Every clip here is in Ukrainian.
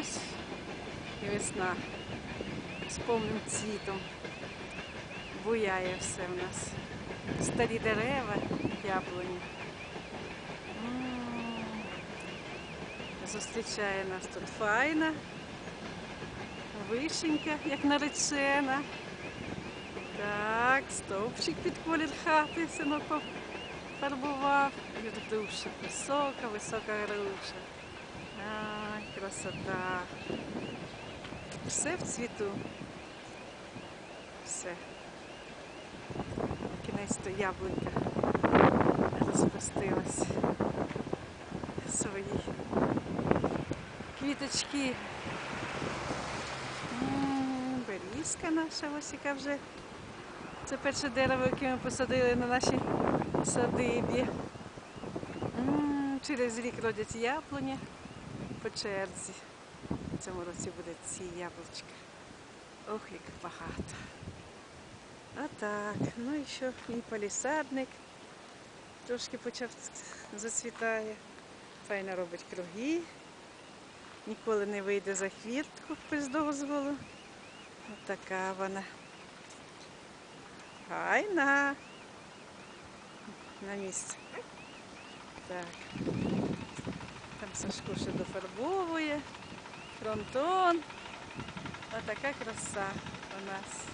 Ось і весна з повним цвітом. Буяє все в нас. Старі дерева, яблуні. Зустрічає нас тут файна, вишенька, як наречена. Так, стовпчик під колір хати синок пофарбував. Груша, висока, висока груша. Ай, красота. Все в цвіту. Все. Кінець то яблунька розпустилась. Свої квіточки. Берізка наша ось яка вже. Це перше дерево, яке ми посадили на нашій садибі. Через рік родять яблуні по черзі. В цьому році буде ці яблучка. Ох, як багато. Отак. Ну і що мій палісадник трошки почав зацвітає. Файно робить круги. Ніколи не вийде за хвіртку без дозволу. Отака вона. Файна. На місці. Так. Сашко ще дофарбовує. Фронтон. Отака краса у нас.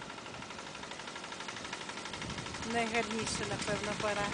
Найгарніша, напевно, пора